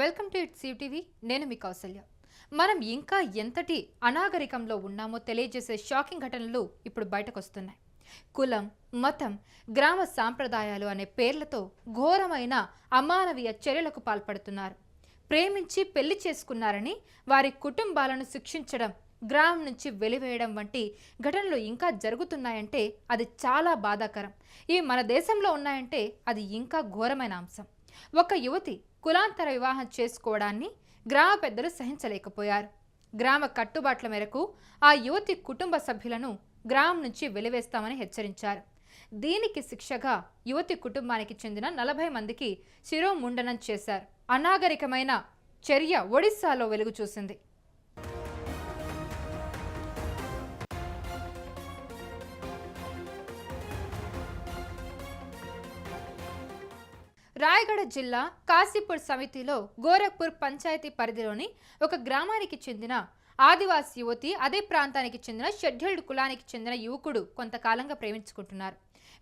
Welcome to it సీటీవీ నేను మీ కౌసల్య. మనం ఇంకా ఎంతటి అనాగరికంలో ఉన్నామో తెలియజేసే షాకింగ్ ఘటనలు ఇప్పుడు బయటకు వస్తున్నాయి కులం మతం గ్రామ సాంప్రదాయాలు అనే పేర్లతో ఘోరమైన అమానవీయ చర్యలకు పాల్పడుతున్నారు. ప్రేమించి పెళ్ళి చేసుకున్నారని వారి కుటుంబాలను శిక్షించడం గ్రామం నుంచి వెలివేయడం వంటి ఘటనలు ఇంకా జరుగుతున్నాయంటే అది చాలా బాధాకరం. ఇవి మన దేశంలో ఉన్నాయంటే అది ఇంకా ఘోరమైన అంశం. ఒక యువతి కులాంతర వివాహం చేసుకోవడాన్ని గ్రామ పెద్దలు సహించలేకపోయారు. గ్రామ కట్టుబాట్ల మేరకు ఆ యువతి కుటుంబ సభ్యులను గ్రామం నుంచి వెలివేస్తామని హెచ్చరించారు. దీనికి శిక్షగా యువతి కుటుంబానికి చెందిన నలభై మందికి శిరోముండనం చేశారు. అనాగరికమైన చర్య ఒడిశాలో వెలుగు చూసింది రాయగడ జిల్లా కాశీపూర్ సమితిలో గోరఖ్పూర్ పంచాయతీ పరిధిలోని ఒక గ్రామానికి చెందిన ఆదివాసీ యువతి అదే ప్రాంతానికి చెందిన షెడ్యూల్డ్ కులానికి చెందిన యువకుడు కొంతకాలంగా ప్రేమించుకుంటున్నారు.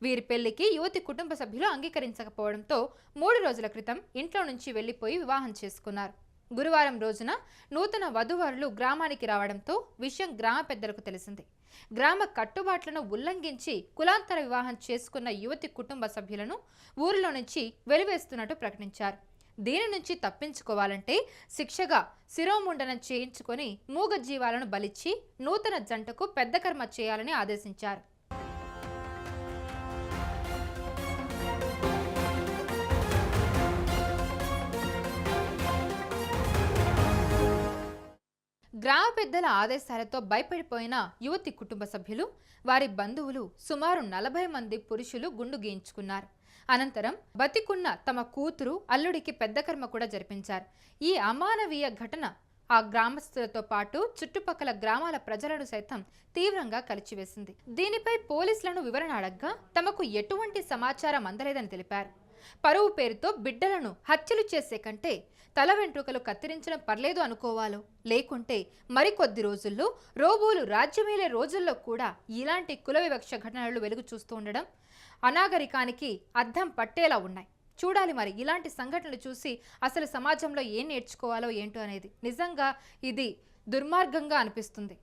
వీరి పెళ్ళికి యువతి కుటుంబ సభ్యులు అంగీకరించకపోవడంతో మూడు రోజుల క్రితం ఇంట్లో నుంచి వెళ్ళిపోయి వివాహం చేసుకున్నారు. గురువారం రోజున నూతన వధువరులు గ్రామానికి రావడంతో విషయం గ్రామ పెద్దలకు తెలిసింది. గ్రామ కట్టుబాట్లను ఉల్లంఘించి కులాంతర వివాహం చేసుకున్న యువతి కుటుంబ సభ్యులను ఊరిలో నుంచి వెలివేస్తున్నట్టు ప్రకటించారు. దీని నుంచి తప్పించుకోవాలంటే శిక్షగా శిరోముండనం చేయించుకొని మూగ జీవాలను బలిచ్చి నూతన జంటకు పెద్ద కర్మ చేయాలని ఆదేశించారు. గ్రామ పెద్దల ఆదేశాలతో భయపడిపోయిన యువతి కుటుంబ సభ్యులు వారి బంధువులు సుమారు నలభై మంది పురుషులు గుండు గీయించుకున్నారు. అనంతరం బతికున్న తమ కూతురు అల్లుడికి పెద్ద కర్మ కూడా జరిపించారు. ఈ అమానవీయ ఘటన ఆ గ్రామస్తులతో పాటు చుట్టుపక్కల గ్రామాల ప్రజలను సైతం తీవ్రంగా కలిచివేసింది. దీనిపై పోలీసులను వివరణ అడగ్గా తమకు ఎటువంటి సమాచారం అందలేదని తెలిపారు. పరువు పేరుతో బిడ్డలను హత్యలు చేసే కంటే తల వెంట్రుకలు కత్తిరించడం పర్లేదు అనుకోవాలో. లేకుంటే మరికొద్ది రోజుల్లో రోబోలు రాజ్యమేలే రోజుల్లో కూడా ఇలాంటి కుల వివక్ష ఘటనలు వెలుగు చూస్తూ ఉండడం అనాగరికానికి అద్దం పట్టేలా ఉన్నాయి. చూడాలి మరి ఇలాంటి సంఘటనలు చూసి అసలు సమాజంలో ఏం నేర్చుకోవాలో ఏంటో అనేది. నిజంగా ఇది దుర్మార్గంగా అనిపిస్తుంది.